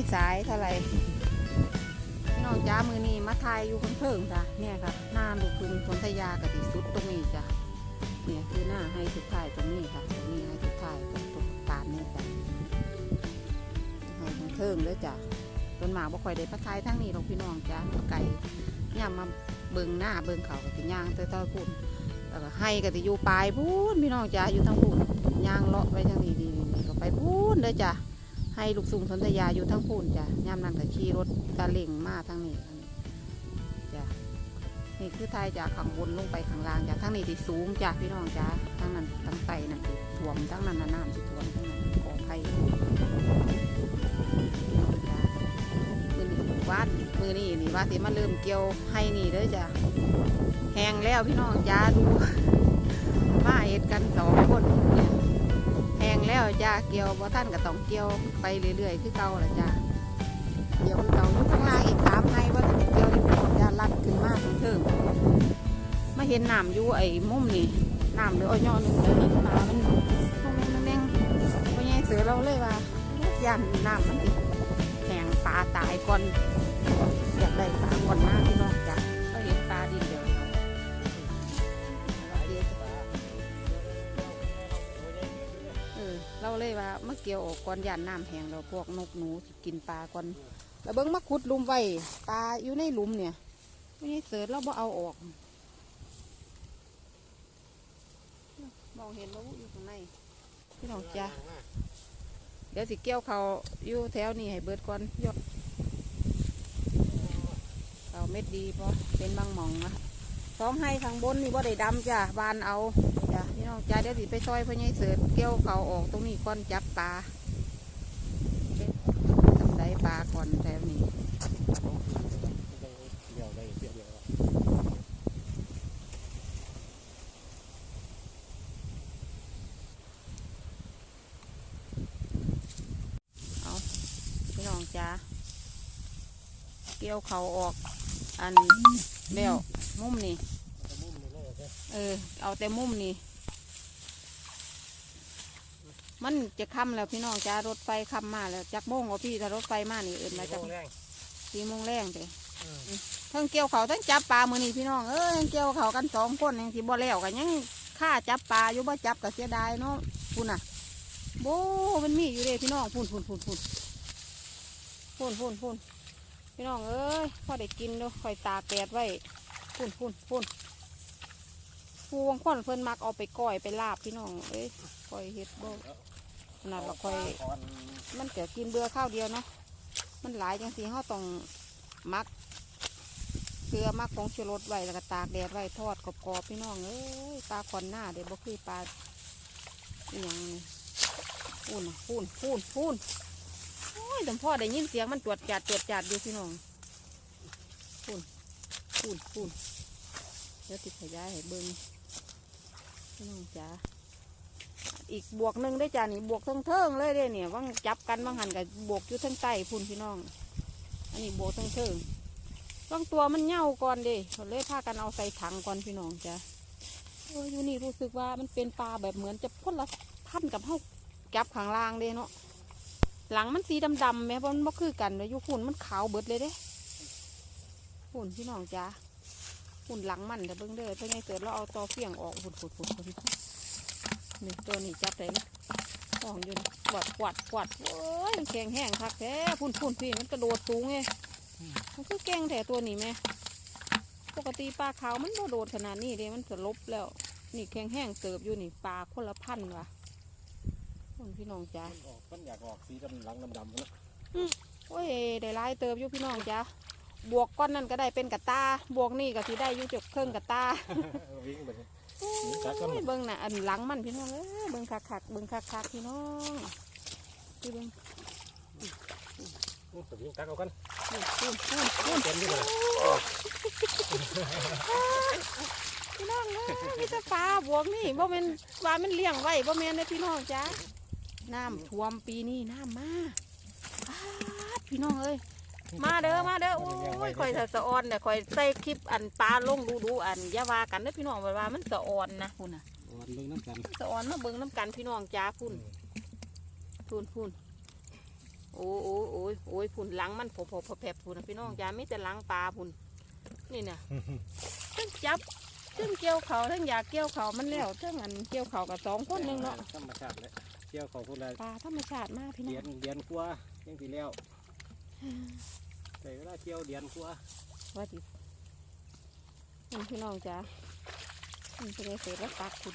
ม่สายเท่าไหร่พี่น้องจ้ามือนี้มาทายอยู่คนเพิ่งจ้ะเนี่ยค่ะหน้าลูกพึงสนธยากับที่สุดตรงนี้จ้ะเนี่ยคือหน้าให้สุดท้ายตรงนี้ค่ะ ตรงนี้ให้สุดท้ายตรงตรงตามนี่จ้ะให้คนเพิ่งเลยจ้ะต้นหมากบ่ค่อยได้มาทายทั้งนี้หรอกพี่น้องจ้ะมาไก่ย่ามาเบิ่งหน้าเบิ่งเขากับที่ย่างเต้อยๆพุ่นแล้วก็ให้กับที่อยู่ปลายพูนพี่น้องจ้ะอยู่ทั้งพุ่นย่างเลาะไปทางนี้ดีๆก็ไปพูนเลยจ้ะ ให้ลูกซุงสนธยาอยู่ทั้งพูนจ้ะย่ามนั้นก็ขี่รถตาเล่งมาทั้งนี้จ้ะนี่คือทายจากข้างบนลงไปข้างล่างจ้ะทั้งนี้ที่สูงจ้ะพี่น้องจ้ะทั้งนั้นทั้งไตนั่นที่ท่วมทั้งนั้นน้ำที่ท่วมทั้งนั้นขออภัยพี่น้องจ้ะมือนี้วานมือนี้นี่ว่าสิมาเริ่มเกี่ยวให้นี่เด้อจ้ะแห้งแล้วพี่น้องจ้าดูาเกี่ยวบ่ท่านก็ต้องเกี่ยวไปเรื่อยๆคือเก่าละจ้าเกี่ยวคือเก่าอยู่ข้างล่างอีกสามไฮว่าจะเกี่ยวที่ผมจะลัดขึ้นมากเพิ่มมาเห็นน้ำอยู่ไอ้มุมนี่น้ำหรืออ้อยย่อหนึงเลยเห็นปลามันตรงนี้มันแดงพอแย่เสือเราเลยว่ายันน้ำมันแห้งปลาตายก่อนอยากได้ปลาก่อนหน้าพี่น้องจ้ะก็ เราเลยว่าเมื่อเกี่ยวออกก่อนยันน้ำแห้งเราพวกนกหนูสิกินปลาก่อนแล้วเบิ้งมาขุดหลุมไว้ปลาอยู่ในหลุมเนี่ยไม่ใช่เสือเราบ่เอาออกมองเห็นว่าอยู่ข้างในพี่น้องจ้าเดี๋ยวสิเกี่ยวเขาอยู่แถวนี้ให้เบิดก่อนยอดเขาเม็ดดีพอเป็นบางหมองนะ สองให้ทางบนนี่ว่าได้ดำจ้ะบานเอาจ้ะพี่น้องจ้าเดี๋ยวสิไปซอยพ่อใหญ่เสือเกี่ยวเขาออกตรงนี้ก่อนจับปลาทำได้ปลาก่อนแถวนี้เดี๋ยวได้เดี๋ยวเดี๋ยวพี่น้องจ้าเกี่ยวเขาออกอันเลี้ยว มุมนี่มุมนี่เลยโอเคเออ เอาแต่มุมนี่ มันจะค่ำแล้วพี่น้องจ้ารถไฟค่ำมาแล้วจักโมงว่าพี่ถ้ารถไฟมานี่เอื่นมาจากแรงสี่โมงแรงเด้อืมทั้งเกี่ยวเขาทั้งจับปลามือนี่พี่น้องเออทั้งเกี่ยวเขากันสองคนยังสิบ่แล้วกันยังฆ่าจับปลาอยู่บ่จับก็เสียดายเนาะพุ่นน่ะโบมันมีอยู่เด้พี่น้องพุ่นพุ่นพุ่นพุ่นพุ่นพุ่นพุ่นพี่น้องเอ้ยพอได้กินเด้อคอยตากแดดไว้ พุ่นพุ่นพุ่นผู้วงคนเพิ่นมักเอาไปก้อยไปลาบพี่น้อง เอ้ยก้อยเฮ็ดบ่ขนาดว่าคอยก่อนมันจะกินเบื่อข้าวเดียวเนาะ มันหลายจังสีเขาต้องมัก เกลือมักของชูรสไว้แล้วก็ตากแดดไว้ทอดกรอบๆพี่น้องเอ้ยปลาคอนหน้าเดี๋ยวบ่คือปลาอหย่างนี้พูนน่ะพูนพูนพูนโอ้ยแต่พ่อได้ยินเสียงมันตรวจจัดตรวจจัดอยู่พี่น้อง พูนพูนเดี๋ยวติดขยายให้เบิ้งพี่น้องจ๋าอีกบวกหนึ่งได้จ้านี่บวกเทิงเทิงๆเลยเด้เนี่ยว่างจับกันว่างหันกับบวกอยู่ทั้งใต้พุ่นพี่น้อง อันนี้บวกเทิงเทิงๆว่างตัวมันเหย่าก่อนเด้เขาเลยพากันเอาใส่ถังก่อนพี่น้องจ้ะโอ้ยอยู่นี่รู้สึกว่ามันเป็นปลาแบบเหมือนจะพ่นละพันกับเฮาจับข้างล่างเด้เนาะหลังมันสีดำๆแม้เพราะมันบ่คือกันเลยอยู่ฝุ่นมันขาวเบิดเลยเด้ ฝุ่นพี่น้องจ้ะฝุ่นหลังมันแต่เบิ่งเด้อเพื่อไงเกิดเราเอาตอเฟียงออกฝุ่นฝุ่นฝุ่นฝุ่นนี่ตัวนี้จับได้ไหมห้องอยู่นี่กวาดกวาดกวาดโอ้ยมันแข็งแห้งคักแท้พุ่นพุ่นพี่มันกระโดดสูงไงมันคือแกล้งแท้ตัวนี้ไหมปกติปลาขาวมันโดดขนาดนี้เด้มันสลบแล้ว นี่แข็งแห้งเติบอยู่นี่ปลาคนละพันว่ะพุ่นพี่น้องจ้ามันออกมันอยากออกสีดำหลังดำๆนะโอ้ยได้หลายเติบอยู่พี่น้องจ้า บวกก้อนนั่นก็ได้เป็นกระตา บวกนี่ก็สิได้อยู่จกเครื่องกระตาวิ่งไปเลยโอ้ยเบิ่งน่ะอันหลังมันพี่น้องเอ้ยเบิ่งคักคักๆเบิ่งคักคักๆพี่น้องดูเบิ่งนี่ตัววิ่งตักเอากันพูนพูนพูนพูนเต็มที่เลยพี่น้องเอ้ยมีแต่ปลาบวกนี่บ่แม่นปลามันเลี้ยงไว้บ่แม่นเด้อพี่น้องจ้าน้ำท่วมปีนี้น้ำมาปาดพี่น้องเอ้ย มาเด้อมาเด้อโอ้ยข่อยสะสะออนเนี่ยข่อยใส่คลิปอันปลาลงดูดูๆอันอย่าว่ากันเด้อพี่น้องว่ามันสะออนนะพุ่นน่ะวันเบิ่งน้ำกันสะออนมาเบิ่งน้ำกันพี่น้องจ้าพุ่นพุ่นพุ่นโอ้โอ้โอ้โอ้ยโอ้ยพุ่นหลังมันผบผบผบแผบพุ่นนะพี่น้องจ้ามีแต่หลังปลาพุ่นนี่เนี่ยทั้งจับทั้งเกี่ยวเขาทั้งอยากเกี่ยวเขามันแล้วทั้งอันเกี่ยวเขากับสองคนหนึงเนาะธรรมชาติเลยเกี่ยวเขาคนละปลาธรรมชาติมากพี่น้เดือองนเดือนกว่ายังสิแล้ว แต่เวลาเกี่ยวเดือนกว่าว่าจินี่พี่น้องจ้านี่เป็นไงเสร็จแล้วปากคุณ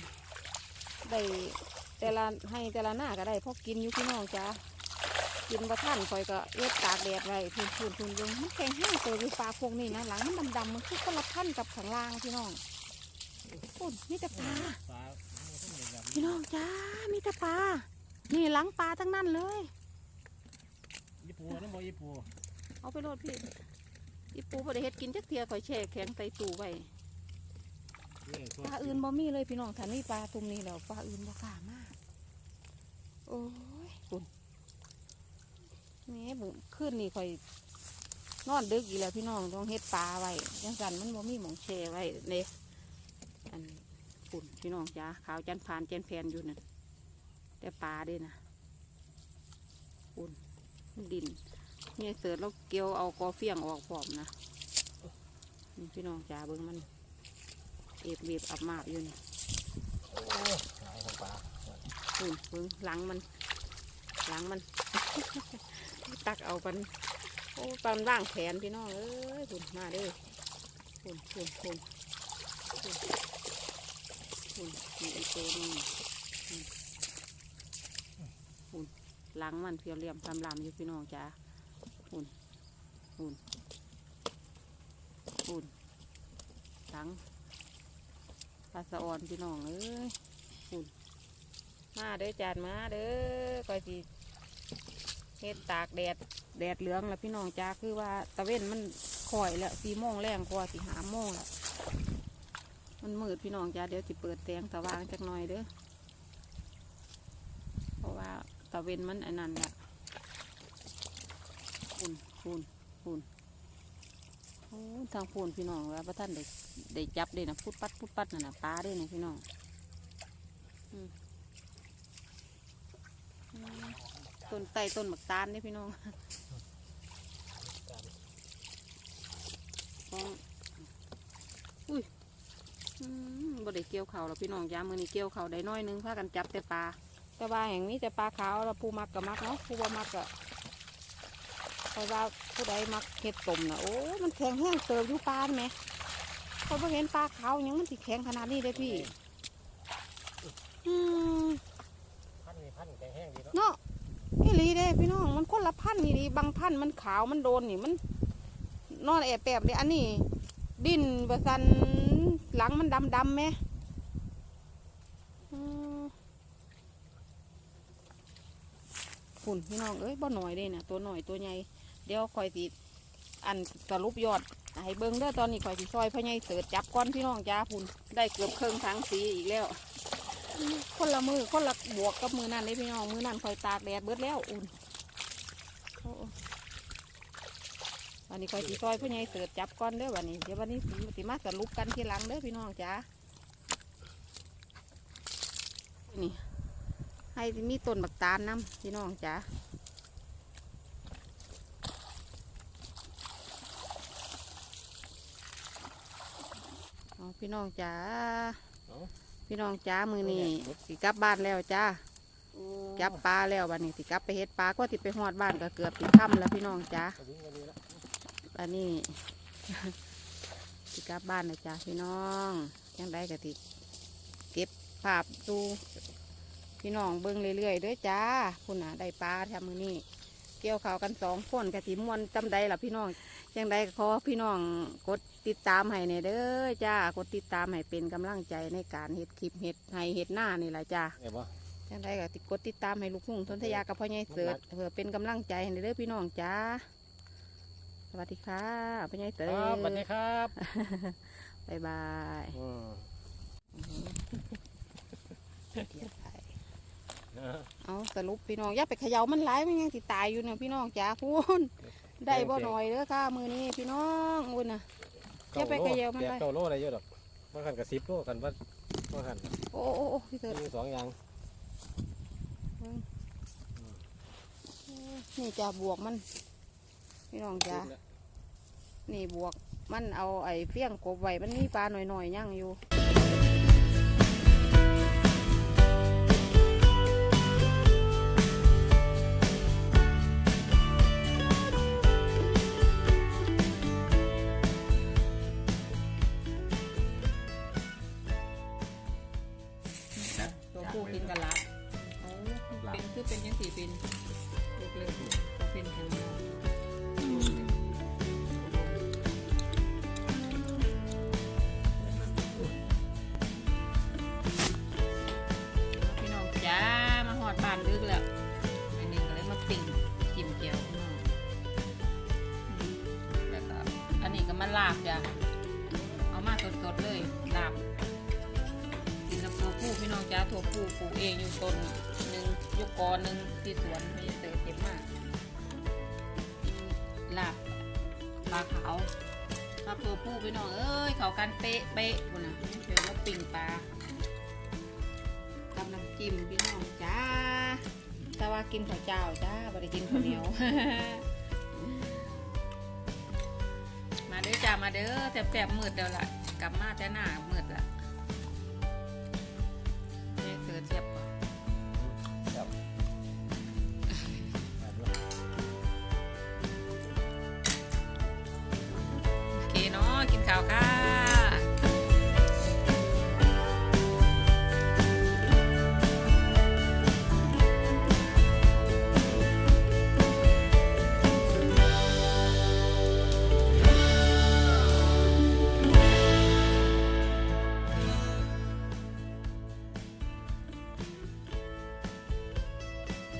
ได้แต่ละให้แต่ละหน้าก็ได้พอกินอยู่พี่น้องจ้ากินประท่านคอยก็เอ็ดตากแดดไว้พูนพูนพูนลงมันแข็งแห้งตัวอยู่ปลาพวกนี้นะหลังมันดำๆมันคือคนละพันกับข้างล่างพี่น้องพูนมีแต่ปลาปลาพี่น้องจ้ามีแต่ปลานี่หลังปลาทั้งนั้นเลย ญี่ปุ่นน้ำบ่ญี่ปุ่นเอาไปโลดพี่อีปูบ่ได้เฮ็ดกินจักเทียข่อยแช่แข็งใส่ตู้ไว้ปลาอื่นบ่มีเลยพี่น้องถ้ามีปลาตุ่มนี้แล้วปลาอื่นบ่กล้ามากโอ้ยคุณนี่บุขึ้นนี่ข่อย นอนดึกอีกแล้วพี่น้องต้องเฮ็ดปลาไว้จังสันมันบ่มีหมองแช่ไว้เลยอันคุณพี่น้องจ้าขาวจันพานแจนแพนอยู่นั่นแต่ปลาเด้นะคุณ ดินเนี่ยเสิร์ชแล้วเกี่ยวเอากอเฟียงออกพร้อมนะนี่พี่น้องจ้าเบิ่งมันเอฟเบีบอับมาบอยู่นี่ปุ่นเพิ่งหลังมันหลังมัน ตักเอาปันโอ้ปันว่างแขนพี่น้องเอ้ยปุ่นมาเด้อปุ่นปุ่นปุ่นปุ่นมีอีกตัวนึง นหลังมันเพียวเรียมทำลำอยู่พี่น้องจ้าปุ่นปุ่นปุ่นหลังปลาสะออนพี่น้องเอ้ยฝุ่นมาเด้อจานมาเด้อก่อยสิเฮ็ดตากแดดแดดเหลืองแล้วพี่น้องจ้าคือว่าตะเว้นมันข่อยแล้วสี่โมงแรงกว่าสิหาโมงแล้วมันมืดพี่น้องจ้าเดี๋ยวสิเปิดแสงสว่างจักหน่อยเด้อเพราะว่า ตะเวนมันอันนั้นแหละฝุ่นฝุ่นฝุ่นโอ้ทางฝุ่นพี่น้องว่าพระท่านได้ได้จับได้นะพุดปัดพุดปัดน่ะนะปลาได้นะพี่น้องต้นไตต้นหมักตาลนี่พี่น้องอุ้ยบ่ได้เกี่ยวเขาวแล้วพี่น้องจ้ามือนี้เกี่ยวเขาได้น้อยนึงพากันจับแต่ปลา แต่ว่าแห่งนี้แต่ปลาขาวแล้วผู้มักกับมักเนาะผู้บ่มักก็เพราะว่าผู้ใดมักเห็ดต้มนะโอ้ มันแข็งแห้งเติบอยู่ปลาไหมเขาบ่เห็นปลาขาวหยังมันสิแข็งขนาดนี้เลยพี่อืมพันนี่พันแข็งแห้งดีเนาะเนาะนี่ลีเด้พี่น้องมันคนละพันธุ์นี่ดีบางพันธุ์มันขาวมันโดนนี่มัน นอนแอบแปบเลยอันนี้ ดินบะสันหลังมันดำดำๆไหมอืม ฝุ่นพี่น้องเอ้ยบ่หน่อยเด้นะตัวหน่อยตัวใหญ่เดี๋ยวคอยสิอันสรุปยอดให้เบิ้งเด้อตอนนี้ข่อยสิซอยพ่อใหญ่เสิร์จับก้อนพี่น้องจ้าพุ่นได้เกือบเครื่องทั้งสีอีกแล้ว คนละมือคนละบวกกับมือนั่นเลยพี่น้องมือนั่นข่อยตากแดดเบิดแล้วอุ่นวันนี้ข่อยสิซอยพ่อใหญ่เสิร์จับก้อนเด้อวันนี้เดี๋ยววันนี้สิสิมาสรุปกันทีหลังเด้อพี่น้องจ้านี่ ให้มีต้นบักตาลน้ำพี่น้องจ้าอ๋อพี่น้องจ๋าเนาะพี่น้องจ๋ามือนี้สิกลับบ้านแล้วจ้าจับปลาแล้ววันนี้สิกลับไปเฮ็ดปลาก็ติไปหอดบ้านก็เกือบติค่ำแล้วพี่น้องจ๋าก็วิ่งกันนี้ละอันนี้สิกลับบ้านนะจ้าพี่น้องยังได้ก็ติเก็บภาพดู พี่น้องเบิ่งเรื่อยๆเด้อจ้าคุณน่ะได้ปลาทำมือนี้เกี่ยวข้าวกันสองคนกะทิมวนจำได้ล่ะพี่น้องยังได้ขอพี่น้องกดติดตามให้เนี่ยเด้อจ้ากดติดตามให้เป็นกำลังใจในการเฮ็ดคลิปเฮ็ดให้เฮ็ดหน้านี่แหละจ้าเห็นบ่ยังได้ก็ติดกดติดตามให้ลูกหุ่งทนทยากับพ่อใหญ่เสิร์ชเพื่อเป็นกำลังใจให้เด้อพี่น้องจ้าสวัสดีค่ะพ่อใหญ่เสิคร์รับสวัสชดีครับบายบายอืม เอาสรุปพี่น้องอย่าไปเขย่ามันหลายมันยังติตายอยู่เนี่ยพี่น้องจ้าพูนได้บ่หน่อยเด้อค่ะมือนี้พี่น้องอุ้ยนะอย่าไปเขย่ามันเลยเก้าโลอะไรเยอะดอกว่าขันกับสิบโลกันว่าว่าขันโอ้โอ้โอ้พี่เสิร์ชมีสองอย่างโอ้ยนี่จะบวกมัน พี่น้องจ้าสุกแล้วนี่บวกมันเอาไอ้เฟี้ยงกบไว้มันมีปลาหน่อยๆย่างอยู่ เป็นคือเป็นยังสี่เป็นเล็กเลยตัวเป็นแข็งแรงพี่น้องจ้ามาหอดบานดึกแล้ว อันนี้ก็เลยมาปิ่งจิ้มเจียวแล้วก็อันนี้ก็มาลาบจ้ะเอามาสดๆเลยลาบ กับตัวผู้พี่น้องจ้าตัวผู้ปลูกเองอยู่ต้นหนึ่งยุกอหนึ่งที่สวนไม่ได้เติมเต็มมากลาบปลาขาวปลาตัวผู้พี่น้องเอ้ยเขากันเป๊ะเป๊ะคนน่ะเดี๋ยวมาปิ้งปลาทำน้ำจิ้มพี่น้องจ้าแต่ว่ากินข้าวเจ้าจ้าไม่ได้กินข้าวเหนียวมาเด้อจ้ามาเด้อแสบๆมืดเดียวละกลับมาแต่หน้ามืด โอ